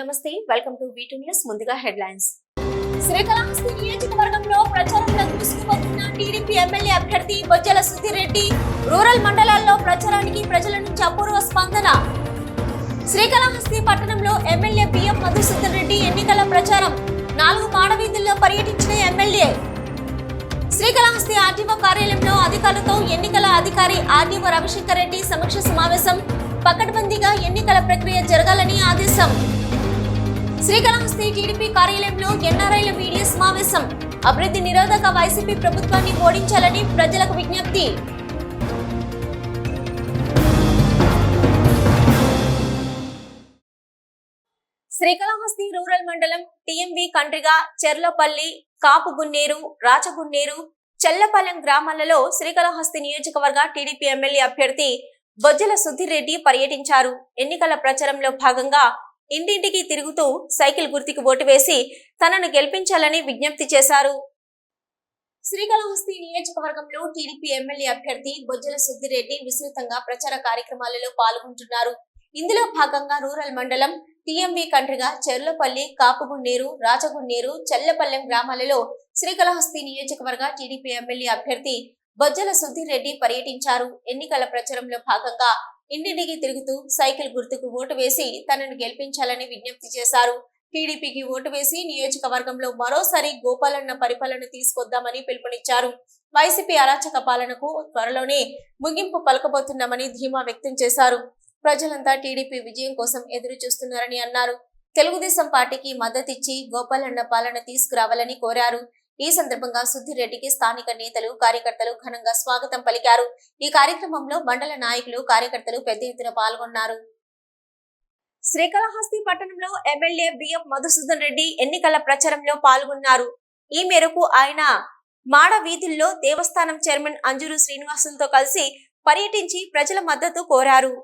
Namaste welcome to VT news ముందుగా headlines. Srikalahasti నియోజకవర్గంలో ప్రచారంలో దూసుకుపోతున్న టీడీపీ ఎమ్మెల్యే అభ్యర్థి బొజ్జల సుధీర్ రెడ్డి రూరల్ మండలాల్లో ప్రచారానికి ప్రజల నుంచి అపూర్వ స్పందన. శ్రీకాళహస్తి పట్టణంలో ఎమ్మెల్యే బిఎం మధుసూదన్ రెడ్డి ఎన్నికల ప్రచారం నాలుగు మాడవీధుల్లో పర్యటించిన ఎమ్మెల్యే. శ్రీకాళహస్తి ఆర్టీఓ కార్యాలయంలో అధికారులతో ఎన్నికల అధికారి ఆర్డీఓ రవిశంకర్ రెడ్డి సమీక్ష సమావేశం పకడ్బందీగా ఎన్నికల ప్రక్రియ జరగాలని ఆదేశం. శ్రీకాళహస్తి టీడీపీ కార్యాలయంలో ఎన్ఆర్ఐల మీడియా సమావేశం. అభివృద్ధి నిరోధక వైసీపీ ప్రభుత్వాన్ని ఓడించాలని ప్రజలకు విజ్ఞప్తి. శ్రీకాళహస్తి రూరల్ మండలం టీఎంవి కండ్రిగా చెర్లపల్లి కాపుగున్నేరు రాచగున్నేరు చెల్లపాలెం గ్రామాలలో శ్రీకాళహస్తి నియోజకవర్గ టీడీపీ ఎమ్మెల్యే అభ్యర్థి బొజ్జల సుధీర్ రెడ్డి పర్యటించారు. ఎన్నికల ప్రచారంలో భాగంగా ఇంటింటికి తిరుగుతూ సైకిల్ గుర్తుకు ఓటు వేసి తనను గెలిపించాలని విజ్ఞప్తి చేశారు. శ్రీకాళహస్తి నియోజకవర్గంలో టీడీపీ ఎమ్మెల్యే అభ్యర్థి బొజ్జల సుద్దిరెడ్డి రెడ్డి విస్తృతంగా ప్రచార కార్యక్రమాలలో పాల్గొంటున్నారు. ఇందులో భాగంగా రూరల్ మండలం టీఎంవి కంట్రిగా చెర్లపల్లి కాపుగున్నేరు రాజగున్నేరు చెల్లపల్లెం గ్రామాలలో శ్రీకాళహస్తి నియోజకవర్గ టీడీపీ ఎమ్మెల్యే అభ్యర్థి బొజ్జల సుధీర్ రెడ్డి పర్యటించారు. ఎన్నికల ప్రచారంలో భాగంగా ఇంటింటికి తిరుగుతూ సైకిల్ గుర్తుకు ఓటు వేసి తనను గెలిపించాలని విజ్ఞప్తి చేశారు. టీడీపీకి ఓటు వేసి నియోజకవర్గంలో మరోసారి గోపాలన్న పరిపాలన తీసుకొద్దామని పిలుపునిచ్చారు. వైసీపీ అరాచక పాలనకు త్వరలోనే ముగింపు పలకబోతున్నామని ధీమా వ్యక్తం చేశారు. ప్రజలంతా టీడీపీ విజయం కోసం ఎదురు చూస్తున్నారని అన్నారు. తెలుగుదేశం పార్టీకి మద్దతిచ్చి గోపాలన్న పాలన తీసుకురావాలని కోరారు. ఈ సందర్భంగా సుధీర్ స్థానిక నేతలు కార్యకర్తలు ఘనంగా స్వాగతం పలికారు. ఈ కార్యక్రమంలో మండల నాయకులు కార్యకర్తలు పెద్ద ఎత్తున పాల్గొన్నారు. శ్రీకాళహస్తి పట్టణంలో ఎమ్మెల్యే బిఎం మధుసూదన్ రెడ్డి ఎన్నికల ప్రచారంలో పాల్గొన్నారు. ఈ మేరకు ఆయన మాడ వీధుల్లో దేవస్థానం చైర్మన్ అంజూరు శ్రీనివాసులతో కలిసి పర్యటించి ప్రజల మద్దతు కోరారు.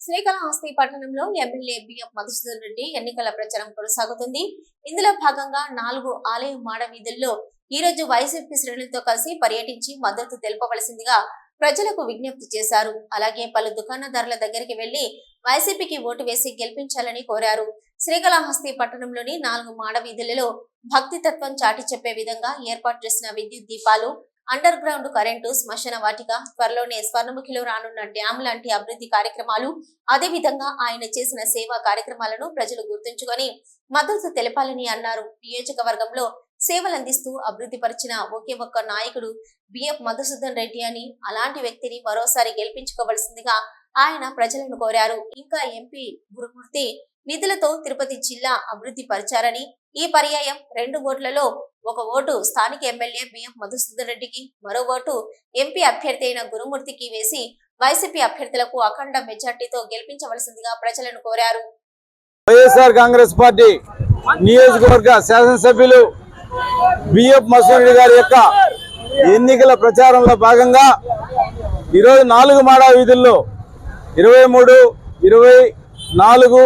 శ్రీకాళహస్తి పట్టణంలో ఎమ్మెల్యే బిఎం మధుసూదన్ రెడ్డి ఎన్నికల ప్రచారం కొనసాగుతుంది. ఇందులో భాగంగా నాలుగు ఆలయ మాడ వీధుల్లో ఈ రోజు వైసీపీ శ్రేణులతో కలిసి పర్యటించి మద్దతు తెలుపవలసిందిగా ప్రజలకు విజ్ఞప్తి చేశారు. అలాగే పలు దుకాణదారుల దగ్గరికి వెళ్ళి వైసీపీకి ఓటు వేసి గెలిపించాలని కోరారు. శ్రీకాళహస్తి పట్టణంలోని నాలుగు మాడ వీధులలో భక్తి తత్వం చాటి చెప్పే విధంగా ఏర్పాటు చేసిన విద్యుత్ దీపాలు అండర్ గ్రౌండ్ కరెంటు శ్మశాన వాటిక త్వరలోనే స్వర్ణముఖిలో రానున్న డ్యామ్ లాంటి అభివృద్ధి కార్యక్రమాలు అదే విధంగా ఆయన చేసిన సేవా కార్యక్రమాలను ప్రజలు గుర్తుంచుకొని మద్దతు తెలపాలని అన్నారు. నియోజకవర్గంలో సేవలందిస్తూ అభివృద్ధి పరిచిన ఒకే ఒక్క నాయకుడు బిఎఫ్ మధుసూదన్ రెడ్డి అని అలాంటి వ్యక్తిని మరోసారి గెలిపించుకోవలసిందిగా ఆయన ప్రజలను కోరారు. ఇంకా ఎంపీ గురుమూర్తి నిధులతో తిరుపతి జిల్లా అభివృద్ధి పరిచారని ఈ పర్యాయం రెండు ఓట్లలో ఒక ఓటు స్థానిక ఎమ్మెల్యే బిఎం మధుసూదన్ రెడ్డికి మరో ఓటు ఎంపీ అభ్యర్థి అయిన గురుమూర్తికి వేసి వైసీపీ అభ్యర్థులకు అఖండ మెజార్టీతో గెలిపించవలసిందిగా ప్రజలను కోరారు. వైఎస్ఆర్ కాంగ్రెస్ పార్టీ నియోజకవర్గ శాసనసభ్యులు బిఎఫ్ మసూరి గారి యొక్క ఎన్నికల ప్రచారంలో భాగంగా ఈరోజు నాలుగు మాడా వీధుల్లో ఇరవై మూడు ఇరవై నాలుగు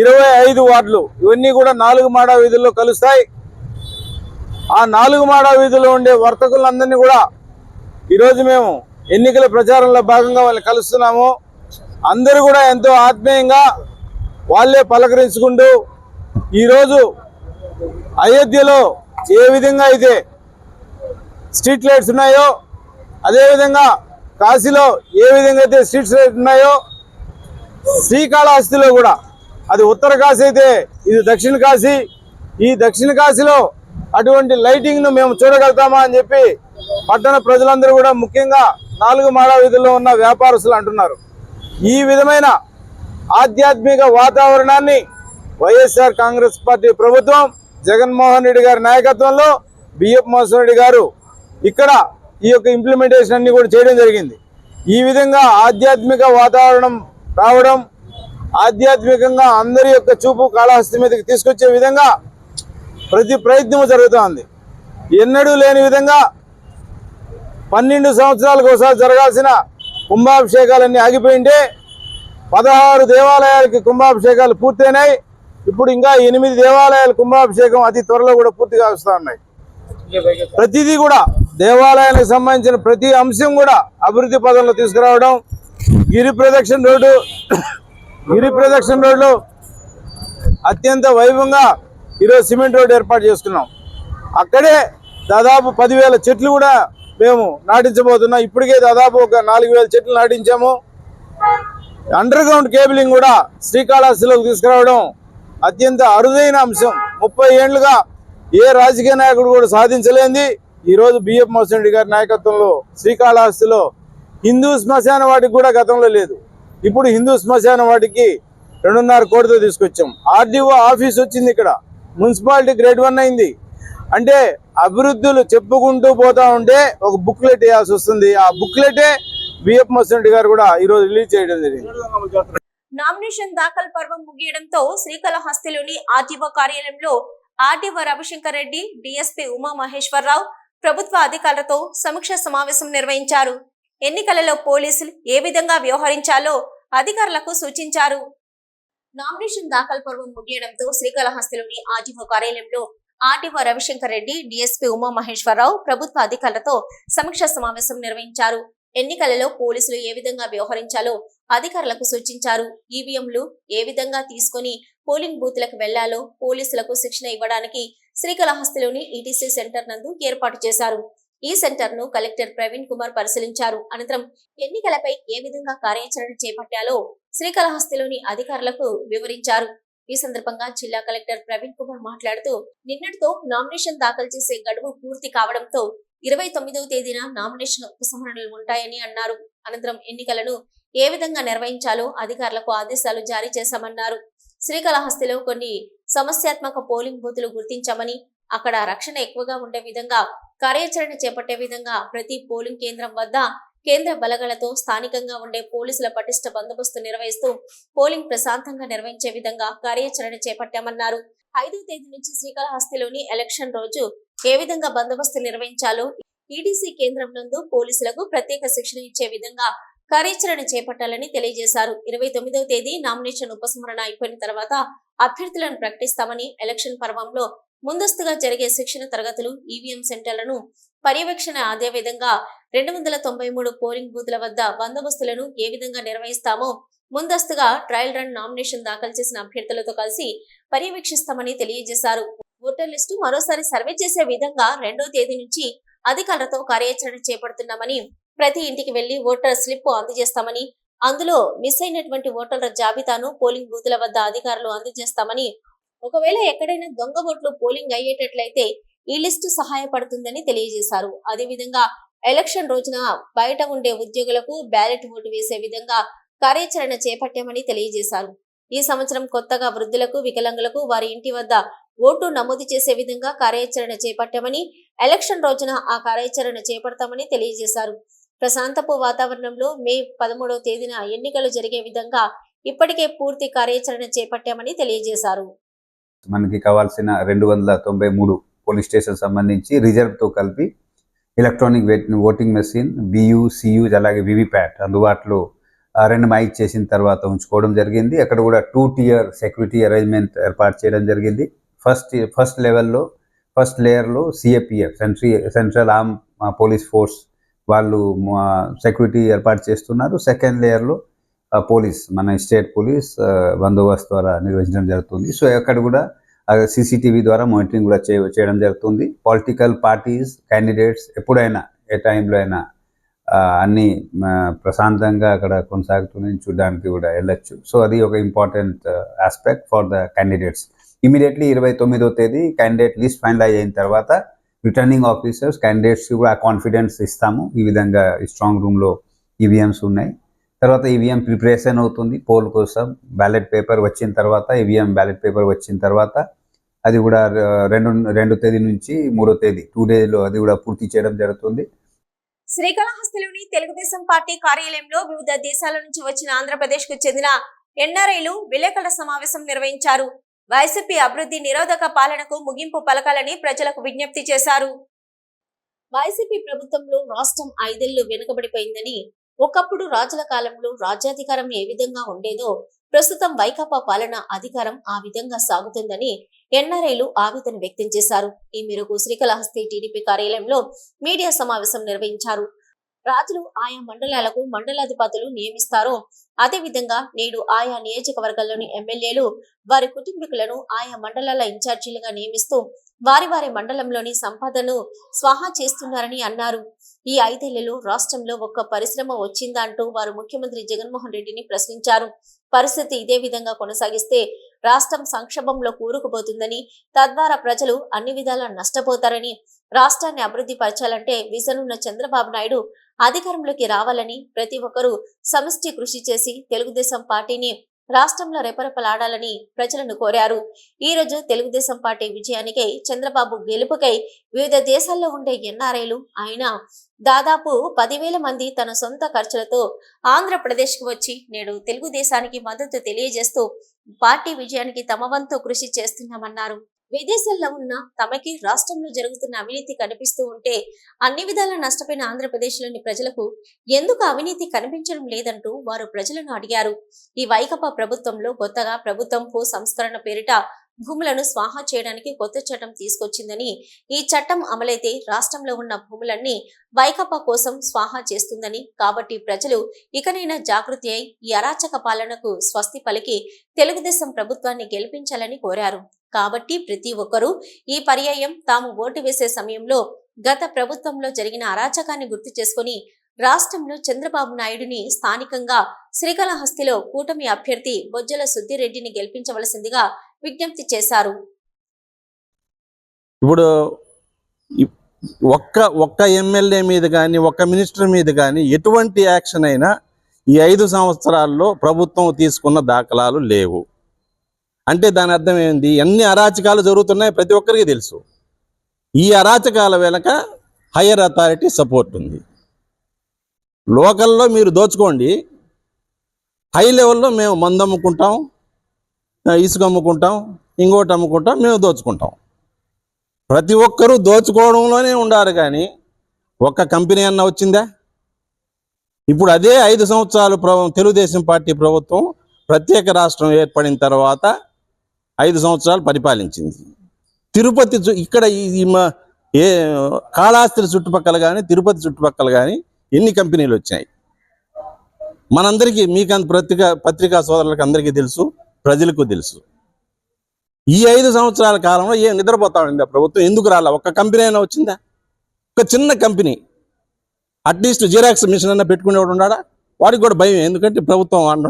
ఇరవై ఐదు వార్డులు ఇవన్నీ కూడా నాలుగు మాడా వీధుల్లో కలుస్తాయి. ఆ నాలుగు మాడా వీధిలో ఉండే వర్తకులందరినీ కూడా ఈరోజు మేము ఎన్నికల ప్రచారంలో భాగంగా వాళ్ళని కలుస్తున్నాము. అందరూ కూడా ఎంతో ఆత్మీయంగా వాళ్ళే పలకరించుకుంటూ ఈరోజు అయోధ్యలో ఏ విధంగా అయితే స్ట్రీట్ లైట్స్ ఉన్నాయో అదేవిధంగా కాశీలో ఏ విధంగా అయితే స్ట్రీట్ లైట్స్ ఉన్నాయో శ్రీకాళహస్తిలో కూడా అది ఉత్తర కాశీ అయితే ఇది దక్షిణ కాశీ ఈ దక్షిణ కాశీలో అటువంటి లైటింగ్ను మేము చూడగలుగుతామా అని చెప్పి పట్టణ ప్రజలందరూ కూడా ముఖ్యంగా నాలుగు మాడా వీధుల్లో ఉన్న వ్యాపారస్తులు అంటున్నారు. ఈ విధమైన ఆధ్యాత్మిక వాతావరణాన్ని వైఎస్ఆర్ కాంగ్రెస్ పార్టీ ప్రభుత్వం జగన్మోహన్ రెడ్డి గారి నాయకత్వంలో బిఎఫ్ మోహన్ రెడ్డి గారు ఇక్కడ ఈ యొక్క ఇంప్లిమెంటేషన్ అన్ని కూడా చేయడం జరిగింది. ఈ విధంగా ఆధ్యాత్మిక వాతావరణం రావడం ఆధ్యాత్మికంగా అందరి యొక్క చూపు కాళహస్తి మీదకి తీసుకొచ్చే విధంగా ప్రతి ప్రయత్నము జరుగుతోంది. ఎన్నడూ లేని విధంగా పన్నెండు సంవత్సరాలకు ఒకసారి జరగాల్సిన కుంభాభిషేకాలన్నీ ఆగిపోయింటే పదహారు దేవాలయాలకి కుంభాభిషేకాలు పూర్తయినాయి. ఇప్పుడు ఇంకా ఎనిమిది దేవాలయాల కుంభాభిషేకం అతి త్వరలో కూడా పూర్తిగా వస్తూ ఉన్నాయి. ప్రతిదీ కూడా దేవాలయానికి సంబంధించిన ప్రతి అంశం కూడా అభివృద్ధి పదంలో తీసుకురావడం గిరి ప్రదక్షిణ రోడ్డు గిరి ప్రదక్షిణ రోడ్లు అత్యంత వైభవంగా ఈరోజు సిమెంట్ రోడ్ ఏర్పాటు చేసుకున్నాం. అక్కడే దాదాపు పదివేల చెట్లు కూడా మేము నాటించబోతున్నాం. ఇప్పటికే దాదాపు ఒక నాలుగు వేల చెట్లు నాటించాము. అండర్ గ్రౌండ్ కేబులింగ్ కూడా శ్రీకాళహస్తిలోకి తీసుకురావడం అత్యంత అరుదైన అంశం. ముప్పై ఏళ్ళుగా ఏ రాజకీయ నాయకుడు కూడా సాధించలేంది. ఈరోజు బిఎఫ్ మోహన్ రెడ్డి గారి నాయకత్వంలో శ్రీకాళహస్తిలో హిందూ శ్మశాన వాటికి కూడా గతంలో లేదు. ఇప్పుడు హిందూ శ్మశాన వాటికి రెండున్నర కోటితో తీసుకొచ్చాం. ఆర్డీఓ ఆఫీస్ వచ్చింది ఇక్కడ. మున్సిపాలిటీ గ్రేడ్ వన్ అయింది. అంటే అభివృద్ధులు చెప్పుకుంటూ పోతా ఉంటే ఒక బుక్లెట్ వేయాల్సి వస్తుంది. ఆ బుక్లెటే బిఎఫ్ మోహన్ గారు కూడా ఈరోజు రిలీజ్ చేయడం జరిగింది. నామినేషన్ దాఖలు పర్వం ముగియడంతో శ్రీకాళహస్తిలోని ఆర్టీఓ కార్యాలయంలో ఆర్టీఓ రవిశంకర్ రెడ్డి డిఎస్పీ ఉమా మహేశ్వరరావు ప్రభుత్వ అధికారులతో సమీక్ష సమావేశం నిర్వహించారు. ఎన్నికలలో పోలీసులు ఏ విధంగా వ్యవహరించాలో అధికారులకు సూచించారు. నామినేషన్ దాఖలు పర్వం ముగియడంతో శ్రీకాళహస్తిలోని ఆర్టీఓ కార్యాలయంలో ఆర్టీఓ రవిశంకర్ రెడ్డి డిఎస్పీ ఉమామహేశ్వరరావు ప్రభుత్వ అధికారులతో సమీక్ష సమావేశం నిర్వహించారు. ఎన్నికలలో పోలీసులు ఏ విధంగా వ్యవహరించాలో అధికారులకు సూచించారు. ఈవీఎంలు ఏ విధంగా తీసుకొని పోలింగ్ బూత్లకు వెళ్ళాలో పోలీసులకు శిక్షణ ఇవ్వడానికి శ్రీకాళహస్తిలోని ఈటీసీ సెంటర్ నందు ఏర్పాటు చేశారు. ఈ సెంటర్ను కలెక్టర్ ప్రవీణ్ కుమార్ పరిశీలించారు. అనంతరం ఎన్నికలపై ఏ విధంగా కార్యాచరణ చేపట్టాలో శ్రీకాళహస్తిలోని అధికారులకు వివరించారు. ఈ సందర్భంగా జిల్లా కలెక్టర్ ప్రవీణ్ కుమార్ మాట్లాడుతూ నిన్నటితో నామినేషన్ దాఖలు చేసే గడువు పూర్తి కావడంతో ఇరవై తొమ్మిదవ తేదీన నామినేషన్ ఉపసంహరణలు ఉంటాయని అన్నారు. అనంతరం ఎన్నికలను ఏ విధంగా నిర్వహించాలో అధికారులకు ఆదేశాలు జారీ చేశామన్నారు. శ్రీకాళహస్తిలో కొన్ని సమస్యాత్మక పోలింగ్ బూతులు గుర్తించామని అక్కడ రక్షణ ఎక్కువగా ఉండే విధంగా కార్యాచరణ చేపట్టే విధంగా ప్రతి పోలింగ్ కేంద్రం వద్ద కేంద్ర బలగాలతో స్థానికంగా ఉండే పోలీసుల పటిష్ట బందోబస్తు నిర్వహిస్తూ పోలింగ్ ప్రశాంతంగా నిర్వహించే విధంగా కార్యాచరణ చేపట్టామన్నారు. ఐదో తేదీ నుంచి శ్రీకాళహస్తిలోని ఎలక్షన్ రోజు ఏ విధంగా బందోబస్తు నిర్వహించాలో ఈడీసీ కేంద్రం నందు పోలీసులకు ప్రత్యేక శిక్షణ ఇచ్చే విధంగా కార్యాచరణ చేపట్టాలని తెలియజేశారు. ఇరవై తొమ్మిదవ తేదీ నామినేషన్ ఉపసంహరణ అయిపోయిన తర్వాత అభ్యర్థులను ప్రకటిస్తామని ఎలక్షన్ పర్వంలో ముందస్తుగా జరిగే శిక్షణ తరగతులు ఈవీఎం సెంటర్లను పర్యవేక్షణ అదే విధంగా రెండు వందల తొంభై మూడు పోలింగ్ బూత్ల వద్ద బందోబస్తులను ఏ విధంగా నిర్వహిస్తామో ముందస్తుగా ట్రయల్ రన్ నామినేషన్ దాఖలు చేసిన అభ్యర్థులతో కలిసి పర్యవేక్షిస్తామని తెలియజేశారు. ఓటర్ లిస్టు మరోసారి సర్వే చేసే విధంగా రెండో తేదీ నుంచి అధికారులతో కార్యాచరణ చేపడుతున్నామని ప్రతి ఇంటికి వెళ్ళి ఓటర్ స్లిప్ అందజేస్తామని అందులో మిస్ అయినటువంటి ఓటర్ల జాబితాను పోలింగ్ బూతుల వద్ద అధికారులు అందజేస్తామని ఒకవేళ ఎక్కడైనా దొంగ ఓట్లు పోలింగ్ అయ్యేటట్లయితే ఈ లిస్టు సహాయపడుతుందని తెలియజేశారు. అదేవిధంగా ఎలక్షన్ రోజున బయట ఉండే ఉద్యోగులకు బ్యాలెట్ ఓటు వేసే విధంగా కార్యాచరణ చేపట్టామని తెలియజేశారు. ఈ సంవత్సరం కొత్తగా వృద్ధులకు వికలాంగులకు వారి ఇంటి వద్ద ఓటు నమోదు చేసే విధంగా కార్యాచరణ చేపట్టామని ఎలక్షన్ రోజున ఆ కార్యాచరణ చేపడతామని తెలియజేశారు. ప్రశాంతపు వాతావరణంలో మే పదమూడవ తేదీన ఎన్నికలు జరిగే విధంగా ఇప్పటికే పూర్తి కార్యాచరణ చేపట్టామని తెలియజేశారు. మనకి కావాల్సిన రెండు వందల తొంభై మూడు పోలీస్ స్టేషన్ సంబంధించి రిజర్వ్తో కలిపి electronic voting machine BU CUs అలాగే వివిప్యాట్ అందుబాటులో రెండమైజ్ చేసిన తర్వాత ఉంచుకోవడం జరిగింది. అక్కడ కూడా టూ టియర్ సెక్యూరిటీ అరేంజ్మెంట్ ఏర్పాటు చేయడం జరిగింది. ఫస్ట్ ఫస్ట్ లెవెల్లో ఫస్ట్ లేయర్లో CAPF sentry central arm police force వాళ్ళు సెక్యూరిటీ ఏర్పాటు చేస్తున్నారు. సెకండ్ లేయర్లో పోలీస్ మన స్టేట్ పోలీస్ బందోబస్తు ద్వారా నిర్వహించడం జరుగుతుంది. సో అక్కడ కూడా సీసీటీవీ ద్వారా మానిటరింగ్ కూడా చే చేయడం జరుగుతుంది. పొలిటికల్ పార్టీస్ క్యాండిడేట్స్ ఎప్పుడైనా ఏ టైంలో అయినా అన్నీ అన్ని ప్రశాంతంగా అక్కడ కొనసాగుతున్నాయి చూడడానికి కూడా వెళ్ళొచ్చు. సో అది ఒక important aspect for the candidates. Immediately ఇరవై తొమ్మిదో తేదీ క్యాండిడేట్ లిస్ట్ ఫైనలైజ్ అయిన తర్వాత రిటర్నింగ్ ఆఫీసర్స్ క్యాండిడేట్స్కి కూడా కాన్ఫిడెన్స్ ఇస్తాము. ఈ విధంగా ఈ స్ట్రాంగ్ రూమ్లో ఈవీఎంస్ ఉన్నాయి. తర్వాత ఈవీఎం ప్రిపరేషన్ అవుతుంది పోల్ కోసం బ్యాలెట్ పేపర్ వచ్చిన తర్వాత ఈవీఎం బ్యాలెట్ పేపర్ వచ్చిన తర్వాత అది కూడా రెండు రెండు తేదీ నుంచి మూడో తేదీ టూ డేస్లో అది కూడా పూర్తి చేయడం జరుగుతుంది. శ్రీకాళహస్తిలోని తెలుగుదేశం పార్టీ కార్యాలయంలో వివిధ దేశాల నుంచి వచ్చిన ఆంధ్రప్రదేశ్కు చెందిన ఎన్ఆర్ఐలు విలేకరుల సమావేశం నిర్వహించారు. వైసీపీ అభివృద్ధి నిరోధక పాలనకు ముగింపు పలకాలని ప్రజలకు విజ్ఞప్తి చేశారు. వైసీపీ ప్రభుత్వంలో రాష్ట్రం ఐదేళ్ళు వెనుకబడిపోయిందని ఒకప్పుడు రాజుల కాలంలో రాజ్యాధికారం ఏ విధంగా ఉండేదో ప్రస్తుతం వైకాపా పాలన అధికారం ఆ విధంగా సాగుతుందని ఎన్ఆర్ఐలు ఆవేదన వ్యక్తం చేశారు. ఈ మేరకు శ్రీకాళహస్తి టీడీపీ కార్యాలయంలో మీడియా సమావేశం నిర్వహించారు. రాజులు ఆయా మండలాలకు మండలాధిపతులు నియమిస్తారో అదేవిధంగా నేడు ఆయా నియోజకవర్గాల్లోని ఎమ్మెల్యేలు వారి కుటుంబీకులను ఆయా మండలాల ఇన్ఛార్జీలుగా నియమిస్తూ వారి వారి మండలంలోని సంపదను స్వాహా చేస్తున్నారని అన్నారు. ఈ ఐదేళ్ళలో రాష్ట్రంలో ఒక్క పరిశ్రమ వచ్చిందా అంటూ వారు ముఖ్యమంత్రి జగన్మోహన్ రెడ్డిని ప్రశ్నించారు. పరిస్థితి ఇదే విధంగా కొనసాగిస్తే రాష్ట్రం సంక్షోభంలో కూరుకుపోతుందని తద్వారా ప్రజలు అన్ని విధాలా నష్టపోతారని రాష్ట్రాన్ని అభివృద్ధి పరచాలంటే విజన్ ఉన్న చంద్రబాబు నాయుడు అధికారంలోకి రావాలని ప్రతి ఒక్కరూ సమిష్టి కృషి చేసి తెలుగుదేశం పార్టీని రాష్ట్రంలో రెపరెపలాడాలని ప్రజలను కోరారు. ఈ రోజు తెలుగుదేశం పార్టీ విజయానికై చంద్రబాబు గెలుపుకై వివిధ దేశాల్లో ఉండే ఎన్ఆర్ఐలు ఆయన దాదాపు పదివేల మంది తన సొంత ఖర్చులతో ఆంధ్రప్రదేశ్కు వచ్చి నేడు తెలుగుదేశానికి మద్దతు తెలియజేస్తూ పార్టీ విజయానికి తమ వంతు కృషి చేస్తున్నామన్నారు. విదేశాల్లో ఉన్న తమకి రాష్ట్రంలో జరుగుతున్న అవినీతి కనిపిస్తూ ఉంటే అన్ని విధాలా నష్టపోయిన ఆంధ్రప్రదేశ్లోని ప్రజలకు ఎందుకు అవినీతి కనిపించడం లేదంటూ వారు ప్రజలను అడిగారు. ఈ వైకపా ప్రభుత్వంలో కొత్తగా ప్రభుత్వం భూ సంస్కరణ పేరిట భూములను స్వాహా చేయడానికి కొత్త చట్టం తీసుకొచ్చిందని ఈ చట్టం అమలైతే రాష్ట్రంలో ఉన్న భూములన్నీ వైకపా కోసం స్వాహా చేస్తుందని కాబట్టి ప్రజలు ఇకనైనా జాగృతి అయి ఈ అరాచక పాలనకు స్వస్తి పలికి తెలుగుదేశం ప్రభుత్వాన్ని గెలిపించాలని కోరారు. కాబట్టి ప్రతి ఒక్కరూ ఈ పర్యాయం తాము ఓటు వేసే సమయంలో గత ప్రభుత్వంలో జరిగిన అరాచకాన్ని గుర్తు చేసుకుని రాష్ట్రంలో చంద్రబాబు నాయుడిని స్థానికంగా శ్రీకాళహస్తిలో కూటమి అభ్యర్థి బొజ్జల సుద్దిరెడ్డిని గెలిపించవలసిందిగా విజ్ఞప్తి చేశారు. ఇప్పుడు ఒక్క ఒక్క ఎమ్మెల్యే మీద కానీ ఒక్క మినిస్టర్ మీద కానీ ఎటువంటి యాక్షన్ అయినా ఈ ఐదు సంవత్సరాల్లో ప్రభుత్వం తీసుకున్న దాఖలాలు లేవు. అంటే దాని అర్థం ఏంది? ఎన్ని అరాచకాలు జరుగుతున్నాయి ప్రతి ఒక్కరికి తెలుసు. ఈ అరాచకాల వెనక హయ్యర్ అథారిటీ సపోర్ట్ ఉంది. లోకల్లో మీరు దోచుకోండి. హై లెవెల్లో మేము మందు అమ్ముకుంటాం ఇసుక అమ్ముకుంటాం ఇంకోటి అమ్ముకుంటాం మేము దోచుకుంటాం. ప్రతి ఒక్కరూ దోచుకోవడంలోనే ఉండారు కానీ ఒక్క కంపెనీ అన్న వచ్చిందా? ఇప్పుడు అదే ఐదు సంవత్సరాలు ప్రభు తెలుగుదేశం పార్టీ ప్రభుత్వం ప్రత్యేక రాష్ట్రం ఏర్పడిన తర్వాత ఐదు సంవత్సరాలు పరిపాలించింది. తిరుపతి ఇక్కడ ఈ మా ఏ కాళాస్త్రి చుట్టుపక్కల కానీ తిరుపతి చుట్టుపక్కల కానీ ఎన్ని కంపెనీలు వచ్చినాయి మనందరికీ మీకు అంత పత్రికా పత్రికా సోదరులకు అందరికీ తెలుసు ప్రజలకు తెలుసు. ఈ ఐదు సంవత్సరాల కాలంలో ఏం నిద్రపోతా ఉంది ప్రభుత్వం? ఎందుకు రాలా? ఒక్క కంపెనీ అయినా వచ్చిందా? ఒక చిన్న కంపెనీ. అట్లీస్ట్ జిరాక్స్ మిషన్ అన్న పెట్టుకునేవాడు ఉన్నాడా వాడికి కూడా భయం ఎందుకంటే ప్రభుత్వం అండ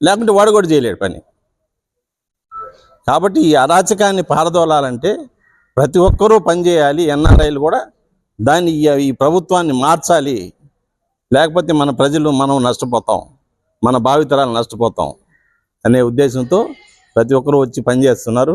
లేకుంటే వాడు కూడా చేయలేడు పని. కాబట్టి ఈ అరాచకాన్ని పారదోలాలంటే ప్రతి ఒక్కరూ పనిచేయాలి ఎన్ఆర్ఐలు కూడా దాన్ని ఈ- ప్రభుత్వాన్ని మార్చాలి. లేకపోతే మన ప్రజలు మనం నష్టపోతాం మన భావితరాలు నష్టపోతాం అనే ఉద్దేశంతో ప్రతి ఒక్కరూ వచ్చి పనిచేస్తున్నారు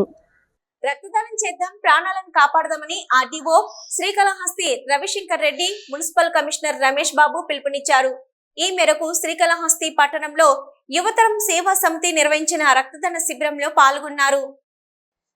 రక్తదానం చేద్దాం ప్రాణాలను కాపాడదామని RDO Srikalahasti Ravishankar Reddy municipal commissioner Ramesh Babu పిలుపునిచ్చారు. ఈ మేరకు శ్రీకాళహస్తి పట్టణంలో యువతరం సేవా సమితి నిర్వహించిన రక్తదాన శిబిరంలో పాల్గొన్నారు.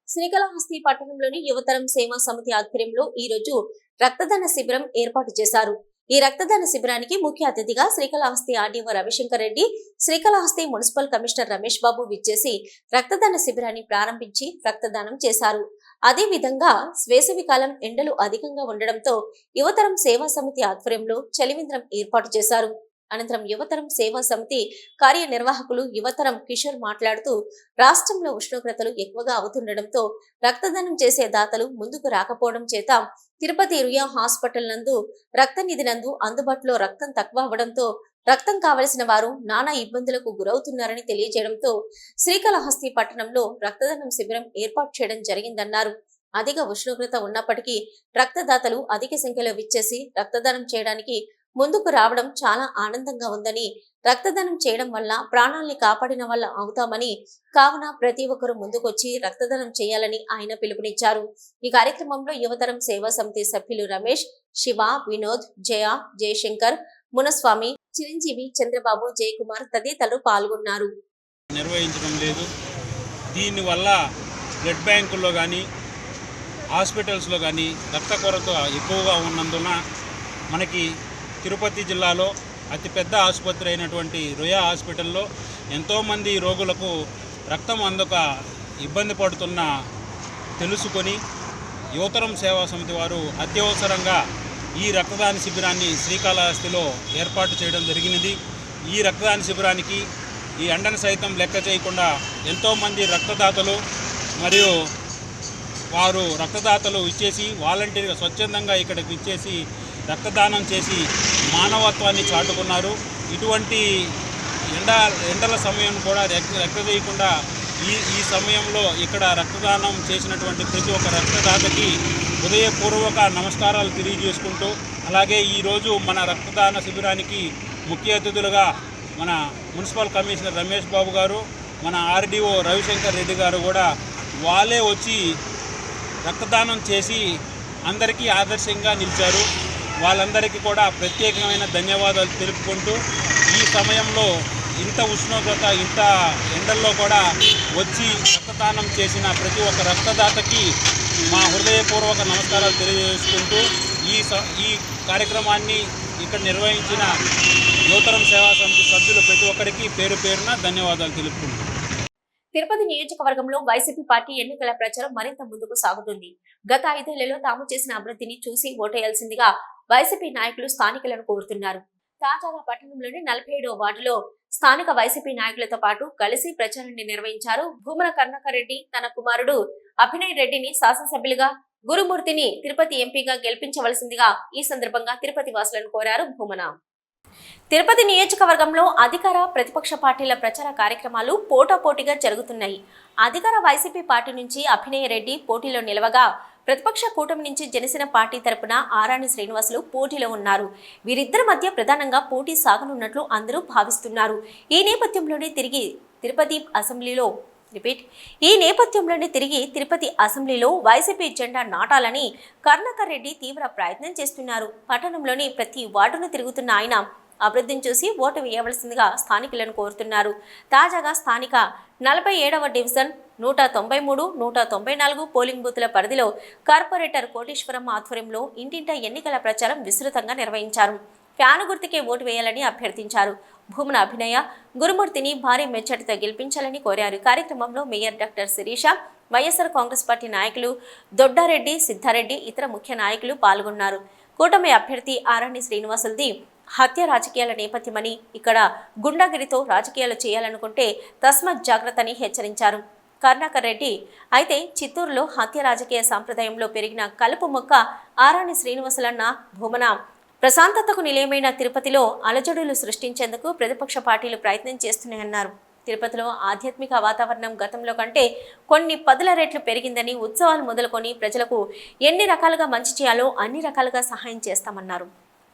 శ్రీకాళహస్తి పట్టణంలోని యువతరం సేవా సమితి ఆధ్వర్యంలో ఈ రోజు రక్తదాన శిబిరం ఏర్పాటు చేశారు. ఈ రక్తదాన శిబిరానికి ముఖ్య అతిథిగా Srikalahasti RDO Ravishankar Reddy Srikalahasti municipal commissioner Ramesh Babu విచ్చేసి రక్తదాన శిబిరాన్ని ప్రారంభించి రక్తదానం చేశారు. అదే విధంగా వేసవికాలం ఎండలు అధికంగా ఉండడంతో యువతరం సేవా సమితి ఆధ్వర్యంలో చలివింద్రం ఏర్పాటు చేశారు. అనంతరం యువతరం సేవా సమితి కార్యనిర్వాహకులు యువతరం కిషోర్ మాట్లాడుతూ రాష్ట్రంలో ఉష్ణోగ్రతలు ఎక్కువగా అవుతుండటంతో రక్తదానం చేసే దాతలు ముందుకు రాకపోవడం చేత తిరుపతి రుయా హాస్పిటల్ నందు రక్త నిధి నందు అందుబాటులో రక్తం తక్కువ అవ్వడంతో రక్తం కావలసిన వారు నానా ఇబ్బందులకు గురవుతున్నారని తెలియజేయడంతో శ్రీకాళహస్తి పట్టణంలో రక్తదానం శిబిరం ఏర్పాటు చేయడం జరిగిందన్నారు. అధిక ఉష్ణోగ్రత ఉన్నప్పటికీ రక్తదాతలు అధిక సంఖ్యలో విచ్చేసి రక్తదానం చేయడానికి ముందుకు రావడం చాలా ఆనందంగా ఉందని రక్తదానం చేయడం వల్ల ప్రాణాల్ని కాపాడిన వల్ల అవుతామని కావున ప్రతి ఒక్కరూ ముందుకొచ్చి రక్తదానం చేయాలని ఆయన పిలుపునిచ్చారు. ఈ కార్యక్రమంలో యువతరం సేవా సమితి సభ్యులు రమేష్ శివ వినోద్ జయ జయశంకర్ మునస్వామి చిరంజీవి చంద్రబాబు జయకుమార్ తదితరులు పాల్గొన్నారు. నిర్వహించడం లేదు. దీనివల్ల బ్లడ్ బ్యాంకుల్లో కానీ హాస్పిటల్స్లో కానీ రక్త కొరత ఎక్కువగా ఉన్నందున మనకి తిరుపతి జిల్లాలో అతిపెద్ద ఆసుపత్రి అయినటువంటి రుయా హాస్పిటల్లో ఎంతోమంది రోగులకు రక్తం అందక ఇబ్బంది పడుతున్న తెలుసుకొని యువతరం సేవా సమితి వారు అత్యవసరంగా ఈ రక్తదాన శిబిరాన్ని శ్రీకాళహస్తిలో ఏర్పాటు చేయడం జరిగినది. ఈ రక్తదాన శిబిరానికి ఈ ఎండను సైతం లెక్క చేయకుండా ఎంతోమంది రక్తదాతలు మరియు వారు రక్తదాతలు ఇచ్చేసి వాలంటీర్గా స్వచ్ఛందంగా ఇక్కడికి ఇచ్చేసి రక్తదానం చేసి మానవత్వాన్ని చాటుకున్నారు. ఇటువంటి ఎండ ఎండల సమయం కూడా రెక్క చేయకుండా ఈ ఈ సమయంలో ఇక్కడ రక్తదానం చేసినటువంటి ప్రతి ఒక్క రక్తదాతకి హృదయపూర్వక నమస్కారాలు తెలియజేసుకుంటూ అలాగే ఈరోజు మన రక్తదాన శిబిరానికి ముఖ్య అతిథులుగా మన మున్సిపల్ కమిషనర్ రమేష్ బాబు గారు మన ఆర్డీఓ రవిశంకర్ రెడ్డి గారు కూడా వాళ్ళే వచ్చి రక్తదానం చేసి అందరికీ ఆదర్శంగా నిలిచారు. వాళ్ళందరికీ కూడా ప్రత్యేకమైన ధన్యవాదాలు తెలుపుకుంటూ ఈ సమయంలో ఇంత ఉష్ణోగ్రత ఇంత ఎండల్లో కూడా వచ్చి రక్తదానం చేసిన ప్రతి ఒక్క రక్తదాతకి మా హృదయపూర్వక నమస్కారాలు తెలియజేసుకుంటూ ఈ స ఈ కార్యక్రమాన్ని ఇక్కడ నిర్వహించిన యువతరం సేవా సమితి సభ్యులు ప్రతి ఒక్కరికి పేరు పేరున ధన్యవాదాలు తెలుపుకుంటున్నాను తిరుపతి నియోజకవర్గంలో వైసీపీ పార్టీ ఎన్నికల ప్రచారం మరింత ముందుకు సాగుతుంది. గత ఐదేళ్ళలో తాము చేసిన అభివృద్ధిని చూసి ఓటేయాల్సిందిగా వైసీపీ నాయకులు స్థానికులను కోరుతున్నారు. తాజాగా పట్టణంలోని నలభై ఏడవ వార్డులో స్థానిక వైసీపీ నాయకులతో పాటు కలిసి ప్రచారాన్ని నిర్వహించారు భూమన కరుణాకర్ రెడ్డి. తన కుమారుడు అభినయ్ రెడ్డిని శాసనసభ్యులుగా గురుమూర్తిని తిరుపతి ఎంపీగా గెలిపించవలసిందిగా ఈ సందర్భంగా తిరుపతి వాసులను కోరారు భూమన. తిరుపతి నియోజకవర్గంలో అధికార ప్రతిపక్ష పార్టీల ప్రచార కార్యక్రమాలు పోటాపోటీగా జరుగుతున్నాయి. అధికార వైసీపీ పార్టీ నుంచి అభినయ రెడ్డి పోటీలో నిలవగా ప్రతిపక్ష కూటమి నుంచి జనసేన పార్టీ తరపున ఆరాణి శ్రీనివాసులు పోటీలో ఉన్నారు. వీరిద్దరి మధ్య ప్రధానంగా పోటీ సాగనున్నట్లు అందరూ భావిస్తున్నారు. ఈ నేపథ్యంలోనే తిరిగి తిరుపతి అసెంబ్లీలో రిపీట్. ఈ నేపథ్యంలోనే తిరిగి తిరుపతి అసెంబ్లీలో వైసీపీ జెండా నాటాలని కర్ణకర్ రెడ్డి తీవ్ర ప్రయత్నం చేస్తున్నారు. పట్టణంలోని ప్రతి వార్డును తిరుగుతున్న ఆయన అభివృద్ధిని చూసి ఓటు వేయవలసిందిగా స్థానికులను కోరుతున్నారు. తాజాగా స్థానిక నలభై ఏడవ డివిజన్ నూట తొంభై మూడు నూట తొంభై నాలుగు పోలింగ్ బూతుల పరిధిలో కార్పొరేటర్ కోటేశ్వరం ఆధ్వర్యంలో ఇంటింటా ఎన్నికల ప్రచారం విస్తృతంగా నిర్వహించారు. ఫ్యాను గుర్తుకే ఓటు వేయాలని అభ్యర్థించారు. భూమన అభినయ గురుమూర్తిని భారీ మెచ్చటితో గెలిపించాలని కోరారు. కార్యక్రమంలో mayor doctor Sirisha YSR Congress party నాయకులు దొడ్డారెడ్డి సిద్ధారెడ్డి ఇతర ముఖ్య నాయకులు పాల్గొన్నారు. కూటమి అభ్యర్థి ఆరణి శ్రీనివాసులది హత్య రాజకీయాల నేపథ్యమని ఇక్కడ గుండాగిరితో రాజకీయాలు చేయాలనుకుంటే తస్మత్ జాగ్రత్తని హెచ్చరించారు. కరుణాకర్ రెడ్డి. అయితే చిత్తూరులో హత్య రాజకీయ సాంప్రదాయంలో పెరిగిన కలుపు మొక్క ఆరాణి శ్రీనివాసులన్న భూమన. ప్రశాంతతకు నిలయమైన తిరుపతిలో అలజడులు సృష్టించేందుకు ప్రతిపక్ష పార్టీలు ప్రయత్నం చేస్తున్నాయన్నారు. తిరుపతిలో ఆధ్యాత్మిక వాతావరణం గతంలో కంటే కొన్ని పదుల రెట్లు పెరిగిందని ఉత్సవాలు మొదలుకొని ప్రజలకు ఎన్ని రకాలుగా మంచి చేయాలో అన్ని రకాలుగా సహాయం చేస్తామన్నారు.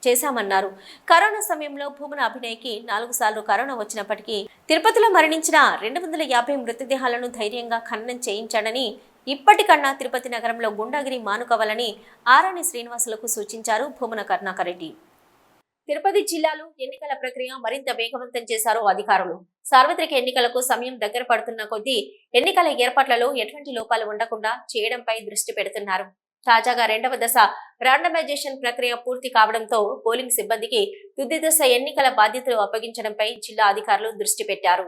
చేశామన్నారు. కరోనా సమయంలో భూమన అభినయ్కి నాలుగు సార్లు కరోనా వచ్చినప్పటికీ తిరుపతిలో మరణించిన రెండు వందల యాభై మృతదేహాలను ధైర్యంగా ఖననం చేయించాడని ఇప్పటికన్నా తిరుపతి నగరంలో గుండాగిరి మానుకోవాలని ఆరాణి శ్రీనివాసులకు సూచించారు భూమన కరుణాకర్ రెడ్డి. తిరుపతి జిల్లాలో ఎన్నికల ప్రక్రియ మరింత వేగవంతం చేశారు అధికారులు. సార్వత్రిక ఎన్నికలకు సమయం దగ్గర పడుతున్న కొద్దీ ఎన్నికల ఏర్పాట్లలో ఎటువంటి లోపాలు ఉండకుండా చేయడంపై దృష్టి పెడుతున్నారు. తాజాగా రెండవ దశ రాండమైజేషన్ ప్రక్రియ పూర్తి కావడంతో పోలింగ్ సిబ్బందికి తుది దశ ఎన్నికల బాధ్యతలు అప్పగించడంపై జిల్లా అధికారులు దృష్టి పెట్టారు.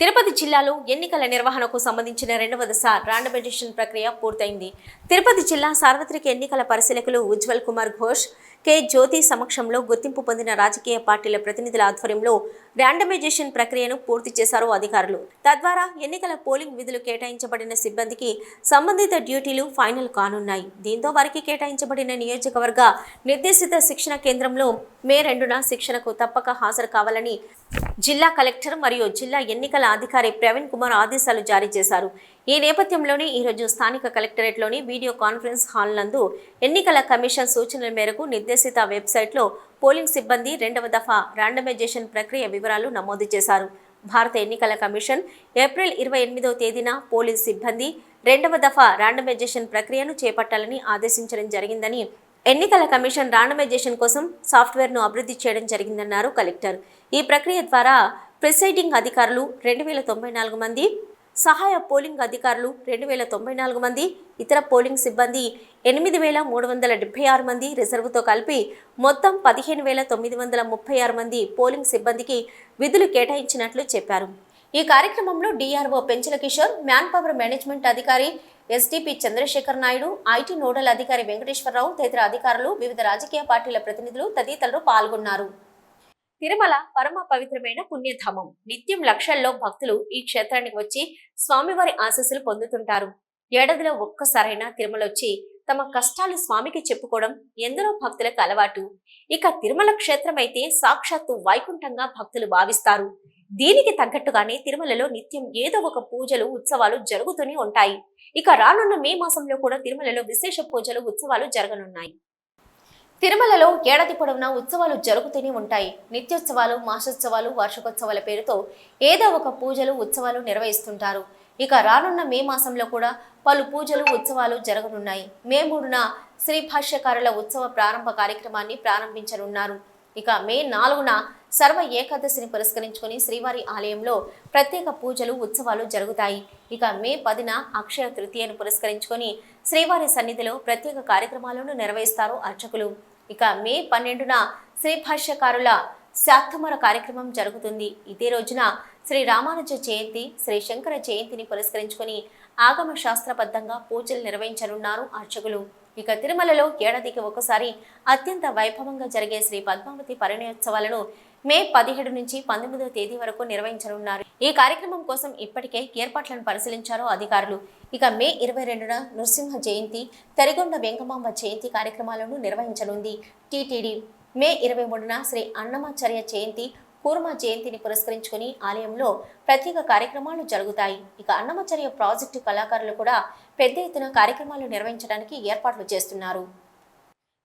తిరుపతి జిల్లాలో ఎన్నికల నిర్వహణకు సంబంధించిన రెండవ దశ రాండమైజేషన్ ప్రక్రియ పూర్తయింది. తిరుపతి జిల్లా సార్వత్రిక ఎన్నికల పరిశీలకులు ఉజ్వల్ కుమార్ ఘోష్ కె. జ్యోతి సమక్షంలో గుర్తింపు పొందిన రాజకీయ పార్టీల ప్రతినిధుల ఆధ్వర్యంలో ర్యాండమైజేషన్ ప్రక్రియను పూర్తి చేశారు అధికారులు. తద్వారా ఎన్నికల పోలింగ్ విధులు కేటాయించబడిన సిబ్బందికి సంబంధిత డ్యూటీలు ఫైనల్ కానున్నాయి. దీంతో వారికి కేటాయించబడిన నియోజకవర్గ నిర్దేశిత శిక్షణ కేంద్రంలో మే రెండున శిక్షణకు తప్పక హాజరు కావాలని జిల్లా కలెక్టర్ మరియు జిల్లా ఎన్నికల అధికారి ప్రవీణ్ కుమార్ ఆదేశాలు జారీ చేశారు. ఈ నేపథ్యంలోనే ఈరోజు స్థానిక కలెక్టరేట్లోని వీడియో కాన్ఫరెన్స్ హాల్ నందు ఎన్నికల కమిషన్ సూచనల మేరకు నిర్దేశిత వెబ్సైట్లో పోలింగ్ సిబ్బంది రెండవ దఫా ర్యాండమైజేషన్ ప్రక్రియ వివరాలు నమోదు చేశారు. భారత ఎన్నికల కమిషన్ ఏప్రిల్ ఇరవై ఎనిమిదవ తేదీన పోలీస్ సిబ్బంది రెండవ దఫా ర్యాండమైజేషన్ ప్రక్రియను చేపట్టాలని ఆదేశించడం జరిగిందని ఎన్నికల కమిషన్ రాండమైజేషన్ కోసం సాఫ్ట్వేర్ను అభివృద్ధి చేయడం జరిగిందన్నారు కలెక్టర్. ఈ ప్రక్రియ ద్వారా ప్రిసైడింగ్ అధికారులు రెండు వేల తొంభై నాలుగు మంది సహాయ పోలింగ్ అధికారులు రెండు వేల తొంభై నాలుగు మంది ఇతర పోలింగ్ సిబ్బంది ఎనిమిది వేల మూడు వందల డెబ్బై ఆరు మంది రిజర్వ్తో కలిపి మొత్తం పదిహేను వేల తొమ్మిది వందల ముప్పై ఆరు మంది పోలింగ్ సిబ్బందికి విధులు కేటాయించినట్లు చెప్పారు. ఈ కార్యక్రమంలో DRO Penchala Kishore man power management అధికారి SDP Chandrasekhar Naidu IT nodal అధికారి వెంకటేశ్వరరావు తదితర అధికారులు వివిధ రాజకీయ పార్టీల ప్రతినిధులు తదితరులు పాల్గొన్నారు. తిరుమల పరమ పవిత్రమైన పుణ్యధామం. నిత్యం లక్షల్లో భక్తులు ఈ క్షేత్రానికి వచ్చి స్వామివారి ఆశీస్సులు పొందుతుంటారు. ఏడాదిలో ఒక్కసారైనా తిరుమల వచ్చి తమ కష్టాలు స్వామికి చెప్పుకోవడం ఎందరో భక్తులకు అలవాటు. ఇక తిరుమల క్షేత్రమైతే సాక్షాత్తు వైకుంఠంగా భక్తులు భావిస్తారు. దీనికి తగ్గట్టుగానే తిరుమలలో నిత్యం ఏదో ఒక పూజలు ఉత్సవాలు జరుగుతూనే ఉంటాయి. ఇక రానున్న మే మాసంలో కూడా తిరుమలలో విశేష పూజలు ఉత్సవాలు జరగనున్నాయి. తిరుమలలో ఏడాది పొడవునా ఉత్సవాలు జరుగుతూనే ఉంటాయి. నిత్యోత్సవాలు మాసోత్సవాలు వార్షికోత్సవాల పేరుతో ఏదో ఒక పూజలు ఉత్సవాలు నిర్వహిస్తుంటారు. ఇక రానున్న మే మాసంలో కూడా పలు పూజలు ఉత్సవాలు జరగనున్నాయి. మే మూడున శ్రీ భాష్యకారుల ఉత్సవ ప్రారంభ కార్యక్రమాన్ని ప్రారంభించనున్నారు. ఇక మే నాలుగున సర్వ ఏకాదశిని పురస్కరించుకొని శ్రీవారి ఆలయంలో ప్రత్యేక పూజలు ఉత్సవాలు జరుగుతాయి. ఇక మే పదిన అక్షయ తృతీయను పురస్కరించుకొని శ్రీవారి సన్నిధిలో ప్రత్యేక కార్యక్రమాలను నిర్వహిస్తారు అర్చకులు. ఇక మే పన్నెండున శ్రీ భాష్యకారుల శాక్తమర కార్యక్రమం జరుగుతుంది. ఇదే రోజున శ్రీ రామానుజ జయంతి శ్రీ శంకర జయంతిని పురస్కరించుకొని ఆగమ శాస్త్రబద్ధంగా పూజలు నిర్వహించనున్నారు అర్చకులు. ఇక తిరుమలలో ఏడాదికి ఒకసారి అత్యంత వైభవంగా జరిగే శ్రీ పద్మావతి పరిణయోత్సవాలను మే పదిహేడు నుంచి పంతొమ్మిదవ తేదీ వరకు నిర్వహించనున్నారు. ఈ కార్యక్రమం కోసం ఇప్పటికే ఏర్పాట్లను పరిశీలించారు అధికారులు. ఇక మే ఇరవై రెండున నృసింహ జయంతి తరిగొండ వెంకమాంబ జయంతి కార్యక్రమాలను నిర్వహించనుంది. టీటీడీ మే ఇరవై మూడున శ్రీ అన్నమాచార్య జయంతి కూర్మ జయంతిని పురస్కరించుకుని ఆలయంలో ప్రత్యేక కార్యక్రమాలు జరుగుతాయి. ఇక అన్నమాచార్య ప్రాజెక్టు కళాకారులు కూడా పెద్ద ఎత్తున కార్యక్రమాలు నిర్వహించడానికి ఏర్పాట్లు చేస్తున్నారు.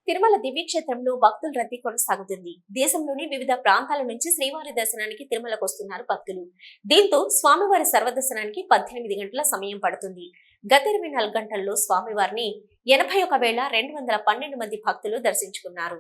తిరుమల దివ్యక్షేత్రంలో భక్తుల రద్దీ కొనసాగుతుంది. దేశంలోని వివిధ ప్రాంతాల నుంచి శ్రీవారి దర్శనానికి తిరుమలకు వస్తున్నారు భక్తులు. దీంతో స్వామివారి సర్వదర్శనానికి పద్దెనిమిది గంటల సమయం పడుతుంది. గత ఇరవై నాలుగు గంటల్లో స్వామివారిని ఎనభై ఒక వేల రెండు వందల పన్నెండు మంది భక్తులు దర్శించుకున్నారు.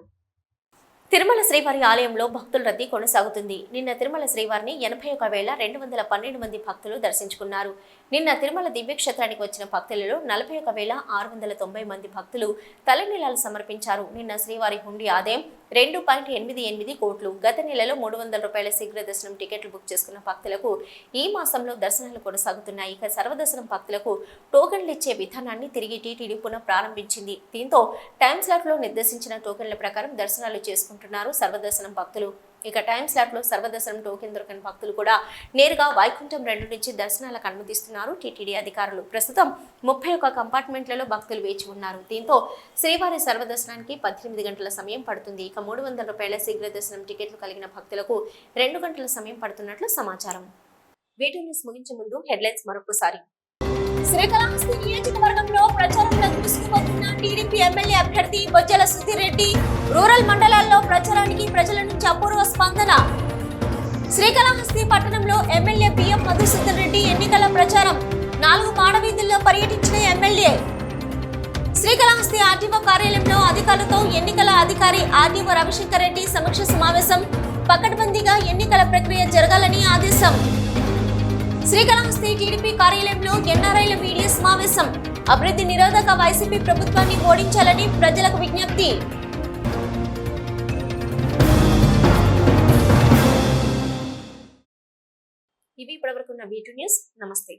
తిరుమల శ్రీవారి ఆలయంలో భక్తుల రద్దీ కొనసాగుతుంది. నిన్న తిరుమల శ్రీవారిని ఎనభై ఒక వేల రెండు వందల పన్నెండు మంది భక్తులు దర్శించుకున్నారు. నిన్న తిరుమల దివ్యక్షేత్రానికి వచ్చిన భక్తులలో నలభై ఒక వేల ఆరు వందల తొంభై మంది భక్తులు తలనీలాలు సమర్పించారు. నిన్న శ్రీవారి హుండీ ఆదాయం రెండు పాయింట్ ఎనిమిది ఎనిమిది కోట్లు. గత నెలలో మూడు వందల రూపాయల శీఘ్ర దర్శనం టికెట్లు బుక్ చేసుకున్న భక్తులకు ఈ మాసంలో దర్శనాలు కొనసాగుతున్నాయి. ఇక సర్వదర్శనం భక్తులకు టోకెన్లు ఇచ్చే విధానాన్ని తిరిగి టీటీడీ పునః ప్రారంభించింది. దీంతో టైం స్లాట్లో నిర్దేశించిన టోకెన్ల ప్రకారం దర్శనాలు చేసుకుంటున్నారు సర్వదర్శనం భక్తులు. ఇక టైం స్లాట్లో సర్వదర్శనం టోకెన్ దొరకని భక్తులు కూడా నేరుగా వైకుంఠం రెండు నుంచి దర్శనాలకు అనుమతిస్తున్నారు. టీటీడీ అధికారులు ప్రస్తుతం ముప్పై ఒక్క కంపార్ట్మెంట్లలో భక్తులు వేచి ఉన్నారు. దీంతో శ్రీవారి సర్వదర్శనానికి పద్దెనిమిది గంటల సమయం పడుతుంది. ఇక మూడు వందల రూపాయల శీఘ్ర దర్శనం టికెట్లు కలిగిన భక్తులకు రెండు గంటల సమయం పడుతున్నట్లు సమాచారం. వీటి న్యూస్ ముగించే ముందు హెడ్లైన్స్ మరొకసారి. శ్రీకాళహస్తి నియోజకవర్గంలో ప్రచారంలో దూసుకుపోతున్న టీడీపీ ఎమ్మెల్యే అభ్యర్థి బొజ్జల సుధీరెడ్డి రూరల్ మండలాల్లో ప్రచారానికి ప్రజల నుంచి అపూర్వ స్పందన. శ్రీకాళహస్తి పట్టణంలో ఎమ్మెల్యే బిఎం మధుసూదన్ రెడ్డి ఎన్నికల ప్రచారం. నాలుగు మాడవీధుల్లో పర్యటించిన ఎమ్మెల్యే. శ్రీకాళహస్తి ఆర్టీఓ కార్యాలయంలో అధికారులతో ఎన్నికల అధికారి ఆర్టీఓ రవిశంకర్ రెడ్డి సమీక్ష సమావేశం. పకడ్బందీగా ఎన్నికల ప్రక్రియ జరగాలని ఆదేశం. శ్రీకాళహస్తి టీడీపీ కార్యాలయంలో ఎన్ఆర్ఐల మీడియా సమావేశం. అభివృద్ధి నిరోధక వైసీపీ ప్రభుత్వాన్ని ఓడించాలని ప్రజలకు విజ్ఞప్తి. ఇవి ఇప్పటివరకున్న వీటి న్యూస్. నమస్తే.